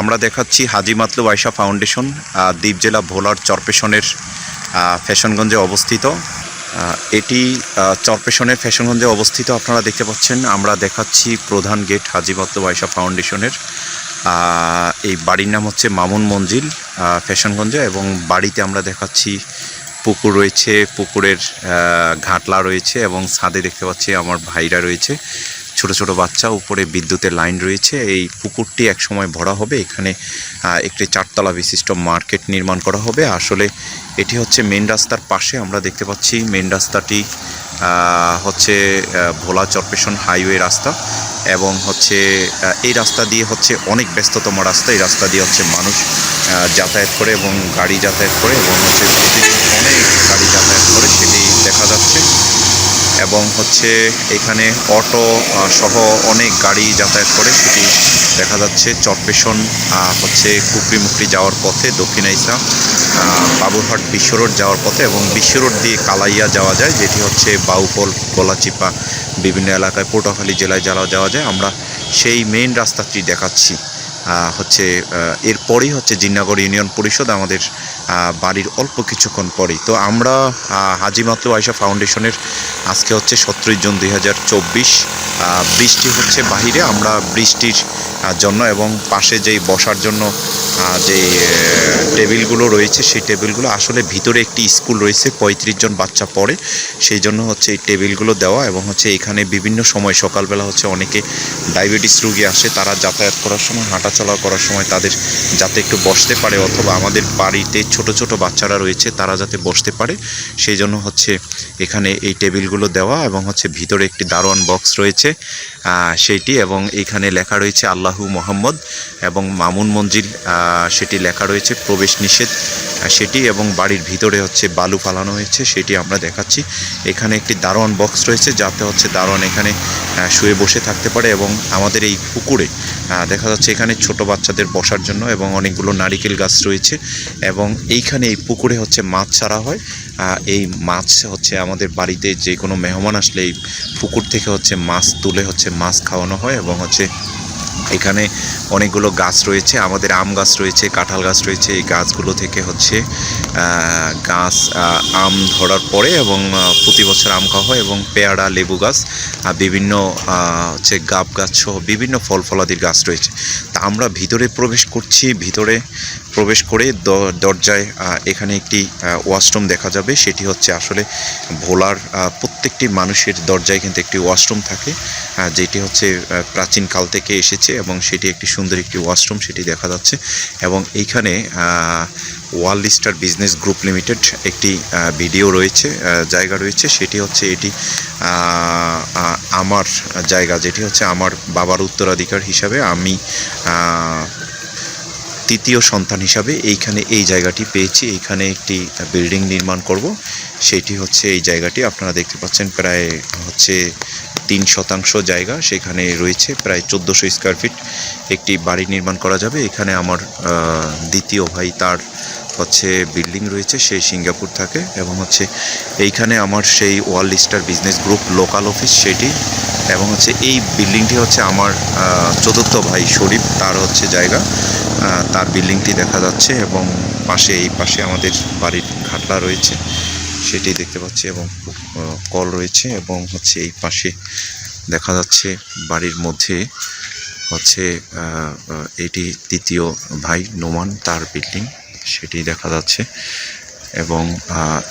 আমরা দেখাচ্ছি হাজি মাতলু আয়সা ফাউন্ডেশন দ্বীপ জেলা ভোলার চরপেশনের ফ্যাশনগঞ্জে অবস্থিত। এটি চরপেশনের ফ্যাশনগঞ্জে অবস্থিত, আপনারা দেখতে পাচ্ছেন। আমরা দেখাচ্ছি প্রধান গেট হাজি মাতলু আয়সা ফাউন্ডেশনের। এই বাড়ির নাম হচ্ছে মামুন মঞ্জিল ফ্যাশনগঞ্জে এবং বাড়িতে আমরা দেখাচ্ছি পুকুর রয়েছে, পুকুরের ঘাটলা রয়েছে এবং ছাদে দেখতে পাচ্ছি আমার ভাইরা রয়েছে। ছোট ছোট বাচ্চা, উপরে বিদ্যুতের লাইন রয়েছে। এই পুকুরটি একসময় ভরা হবে। এখানে একটি চারতলা বিশিষ্ট মার্কেট নির্মাণ করা হবে। আসলে এটি হচ্ছে মেন রাস্তার পাশে আমরা দেখতে পাচ্ছি। মেন রাস্তাটি হচ্ছে ভোলা চরপেশন হাইওয়ে রাস্তা এবং হচ্ছে এই রাস্তা দিয়ে হচ্ছে অনেক ব্যস্ততম রাস্তা। এই রাস্তা দিয়ে হচ্ছে মানুষ যাতায়াত করে এবং গাড়ি যাতায়াত করে এবং হচ্ছে অনেক গাড়ি যাতায়াত করে সেটি এবং হচ্ছে এখানে অটো সহ অনেক গাড়ি যাতায়াত করে। সেটি দেখা যাচ্ছে চরপেশন আহ, হচ্ছে কুকরিমুকরি যাওয়ার পথে দক্ষিণ আইসা বাবুরহাট বিশ্ব রোড যাওয়ার পথে এবং বিশ্ব রোড দিয়ে কালাইয়া যাওয়া যায় যেটি হচ্ছে বাউপল গলাচিপা বিভিন্ন এলাকায় পটুয়াখালী জেলায় যাওয়া যাওয়া যায়। আমরা সেই মেইন রাস্তাটি দেখাচ্ছি। হচ্ছে এরপরেই হচ্ছে জিন্নাগড় ইউনিয়ন পরিষদ আমাদের বাড়ির অল্প কিছুক্ষণ পরেই। তো আমরা আহ, হাজি মাতলু আয়সা ফাউন্ডেশনের আজকে হচ্ছে সতেরোই জুন দুই হাজার চব্বিশ বৃষ্টি হচ্ছে বাহিরে। আমরা বৃষ্টির জন্য এবং পাশে যেই বসার জন্য যে টেবিলগুলো রয়েছে সেই টেবিলগুলো আসলে ভিতরে একটি স্কুল রয়েছে পঁয়ত্রিশ জন বাচ্চা পড়ে। সেই জন্য হচ্ছে এই টেবিলগুলো দেওয়া এবং হচ্ছে এখানে বিভিন্ন সময় সকালবেলা হচ্ছে অনেকে ডায়াবেটিস রুগী আসে তারা যাতায়াত করার সময় হাঁটাচলা করার সময় তাদের যাতে একটু বসতে পারে অথবা আমাদের বাড়িতে ছোট ছোট বাচ্চারা রয়েছে, তারা যাতে বসতে পারে। সেই জন্য হচ্ছে এখানে এই টেবিলগুলো দেওয়া এবং হচ্ছে ভিতরে একটি দারোয়ান বক্স রয়েছে সেইটি এবং এখানে লেখা রয়েছে আল্লাহু মোহাম্মদ এবং মামুন মঞ্জিল সেটি লেখা রয়েছে প্রবেশ নিষেধ সেটি এবং বাড়ির ভিতরে হচ্ছে বালু ফালানো হয়েছে, সেটি আমরা দেখাচ্ছি। এখানে একটি দারোয়ান বক্স রয়েছে যাতে হচ্ছে দারোয়ান এখানে শুয়ে বসে থাকতে পারে এবং আমাদের এই পুকুরে দেখা যাচ্ছে এখানে ছোট বাচ্চাদের বসার জন্য এবং অনেকগুলো নারিকেল গাছ রয়েছে এবং এইখানে এই পুকুরে হচ্ছে মাছ ছাড়া হয়। এই মাছ হচ্ছে আমাদের বাড়িতে যে কোনো মেহমান আসলে এই পুকুর থেকে হচ্ছে মাছ তুলে হচ্ছে মাছ খাওয়ানো হয় এবং হচ্ছে এখানে অনেকগুলো গাছ রয়েছে, আমাদের আম গাছ রয়েছে, কাঁঠাল গাছ রয়েছে। এই গাছগুলো থেকে হচ্ছে গাছ আম ধরার পরে এবং প্রতি বছর আম খাওয়া হয় এবং পেয়ারা, লেবু গাছ বিভিন্ন হচ্ছে গাব গাছ সহ বিভিন্ন ফল ফলাদির গাছ রয়েছে। তা আমরা ভিতরে প্রবেশ করছি, ভিতরে প্রবেশ করে দরজায় এখানে একটি ওয়াশরুম দেখা যাবে। সেটি হচ্ছে আসলে ভোলার প্রত্যেকটি মানুষের দরজায় কিন্তু একটি ওয়াশরুম থাকে যেটি হচ্ছে প্রাচীন প্রাচীনকাল থেকে এসেছে এবং সেটি একটি সুন্দর একটি ওয়াশরুম, সেটি দেখা যাচ্ছে। এবং এইখানে world star business group limited একটি ভিডিও রয়েছে জায়গা রয়েছে, সেটি হচ্ছে এটি আমার জায়গা, যেটি হচ্ছে আমার বাবার উত্তরাধিকার হিসাবে আমি তৃতীয় সন্তান হিসাবে এইখানে এই জায়গাটি পেয়েছি, এইখানে একটি বিল্ডিং নির্মাণ করব, সেটি হচ্ছে এই জায়গাটি, আপনারা দেখতে পাচ্ছেন প্রায় হচ্ছে তিন শতাংশ জায়গা সেখানে রয়েছে, প্রায় চোদ্দোশো স্কোয়ার ফিট একটি বাড়ি নির্মাণ করা যাবে, এখানে আমার দ্বিতীয় ভাই তার হচ্ছে বিল্ডিং রয়েছে সেই সিঙ্গাপুর থাকে এবং হচ্ছে এইখানে আমার সেই world star business group local office সেটি এবং হচ্ছে এই বিল্ডিংটি হচ্ছে আমার চতুর্থ ভাই শরীফ, তার হচ্ছে জায়গা। তার বিল্ডিংটি দেখা যাচ্ছে এবং পাশে, এই পাশে আমাদের বাড়ির ঘাটলা রয়েছে, সেটি দেখতে পাচ্ছি এবং কল রয়েছে এবং হচ্ছে এই পাশে দেখা যাচ্ছে বাড়ির মধ্যে হচ্ছে এটি তৃতীয় ভাই নোমান, তার বিল্ডিং সেটি দেখা যাচ্ছে। এবং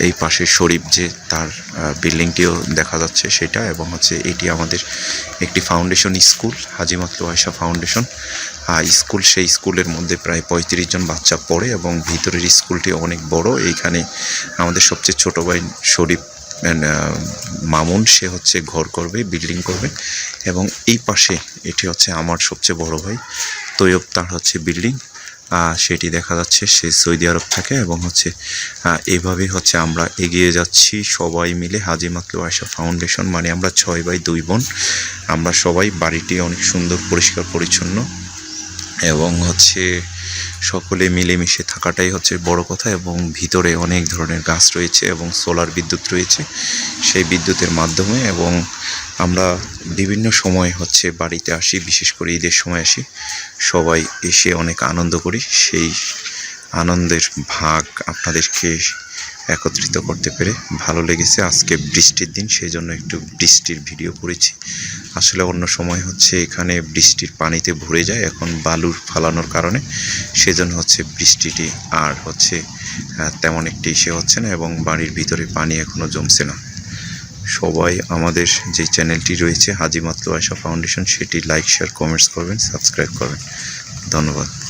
এই পাশে শরীফ যে তার বিল্ডিংটিও দেখা যাচ্ছে সেটা এবং হচ্ছে এটি আমাদের একটি foundation school, Haji Matlu Ayesha foundation. School সেই স্কুলের মধ্যে প্রায় পঁয়ত্রিশ জন বাচ্চা পড়ে এবং ভিতরের স্কুলটি অনেক বড়। এইখানে আমাদের সবচেয়ে ছোট ভাই শরীফ মামুন, সে হচ্ছে ঘর করবে, বিল্ডিং করবে এবং এই পাশে এটি হচ্ছে আমার সবচেয়ে বড় ভাই, তৈয়ব, তার হচ্ছে বিল্ডিং। সেটি দেখা যাচ্ছে সে সৌদি আরব থাকে এবং হচ্ছে এভাবে হচ্ছে আমরা এগিয়ে যাচ্ছি সবাই মিলে হাজি মাতলু আয়সা ফাউন্ডেশন মানে আমরা ছয় বাই দুই বোন। আমরা সবাই বাড়িটি অনেক সুন্দর, পরিষ্কার, পরিচ্ছন্ন। এবং হচ্ছে সকলে মিলেমিশে থাকাটাই হচ্ছে বড় কথা এবং ভিতরে অনেক ধরনের গাছ রয়েছে এবং সোলার বিদ্যুৎ রয়েছে সেই বিদ্যুতের মাধ্যমে এবং আমরা বিভিন্ন সময় হচ্ছে বাড়িতে আসি, বিশেষ করে ঈদের সময় আসি। সবাই এসে অনেক আনন্দ করি। সেই আনন্দের ভাগ আপনাদেরকে একত্রিত করতে পেরে ভালো লেগেছে। আজকে বৃষ্টির দিন সেই জন্য একটু বৃষ্টির ভিডিও করেছি। আসলে অন্য সময় হচ্ছে এখানে বৃষ্টির পানিতে ভরে যায়, এখন বালুর ফালানোর কারণে। সেজন্য হচ্ছে বৃষ্টিটি আর হচ্ছে তেমন একটি ইসে হচ্ছে না এবং বাড়ির ভিতরে পানি এখনও জমছে না। সবাই আমাদের যে চ্যানেলটি রয়েছে, হাজি মাতলু আয়সা ফাউন্ডেশন, সেটি লাইক, শেয়ার, কমেন্টস করবেন, সাবস্ক্রাইব করবেন। ধন্যবাদ।